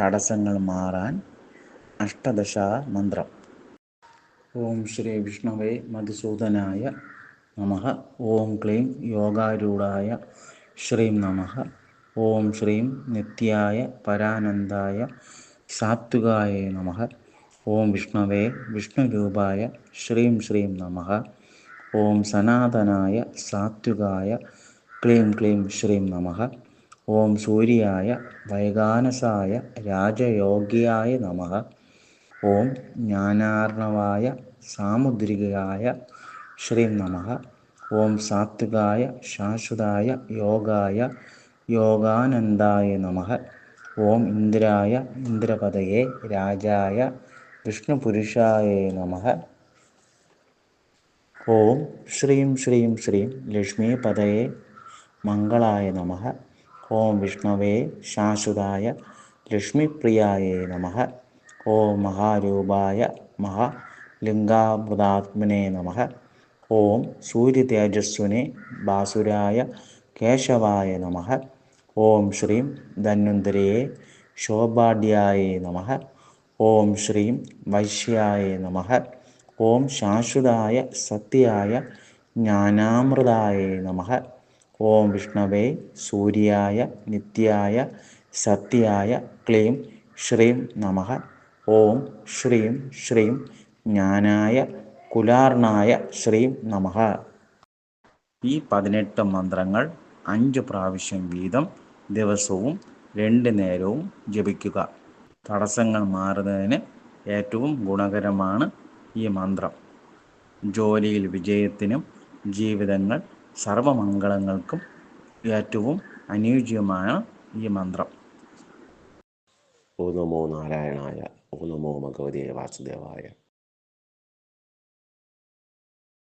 തടസ്സങ്ങൾ മാറാൻ അഷ്ടദശ മന്ത്രം. ഓം ശ്രീ വിഷ്ണുവേ മധുസൂദനായ നമ. ഓം ക്ലീം യോഗാരൂഢായ ശ്രീം നമ. ഓം ശ്രീം നിത്യായ പരാനന്ദായ സാത്വികായ നമ. ഓം വിഷ്ണവേ വിഷ്ണുരൂപായ ശ്രീം ശ്രീം നമ. ഓം സനാതനായ സാത്വികായ ക്ലീം ക്ലീം ശ്രീം നമ. ഓം സൂര്യായ വൈകാനസായ രാജയോഗിയായ നമ. ഓം ജ്ഞാനാർണവായ സാമുദ്രികയായ ശ്രീം നമ. ഓം സാത്വികായ ശാശ്വതായ യോഗായ യോഗാനന്ദായ നമ. ഓം ഇന്ദ്രായ ഇന്ദ്രപദയെ രാജായ വിഷ്ണുപുരുഷായ നമ. ഓം ശ്രീം ശ്രീം ശ്രീം ലക്ഷ്മീപദയെ മംഗളായ നമ. ഓം വിഷ്ണവേ ശാശ്വതായ ലക്ഷ്മിപ്രിയായേ നമ. ഓം മഹാരൂപായ മഹാലിംഗാമൃതാത്മനെ നമ. ഓം സൂര്യതേജസ്വിനെ ബാസുരായ കേശവായ നമ. ഓം ശ്രീം ധന്വന്തരയെ ശോഭാഢ്യായ നമ. ഓം ശ്രീം വൈശ്യായ നമ. ഓം ശാശ്വതായ സത്യായ ജ്ഞാനാമൃതായ നമ. ഓം വിഷ്ണവേ സൂര്യായ നിത്യായ സത്യായ ക്ലീം ശ്രീം നമ. ഓം ശ്രീം ശ്രീം ജ്ഞാനായ കുലാർണായ ശ്രീം നമ. ഈ പതിനെട്ട് മന്ത്രങ്ങൾ അഞ്ച് പ്രാവശ്യം വീതം ദിവസവും രണ്ട് നേരവും ജപിക്കുക. തടസ്സങ്ങൾ മാറുന്നതിന് ഏറ്റവും ഗുണകരമാണ് ഈ മന്ത്രം. ജോലിയിൽ വിജയത്തിനും ജീവിതങ്ങൾ സർവമംഗളങ്ങൾക്കും ഏറ്റവും അനുയോജ്യമാണ് ഈ മന്ത്രം. ഓ നമോ നാരായണായ ഓ നമോ ഭഗവതിയെ വാസുദേവായ.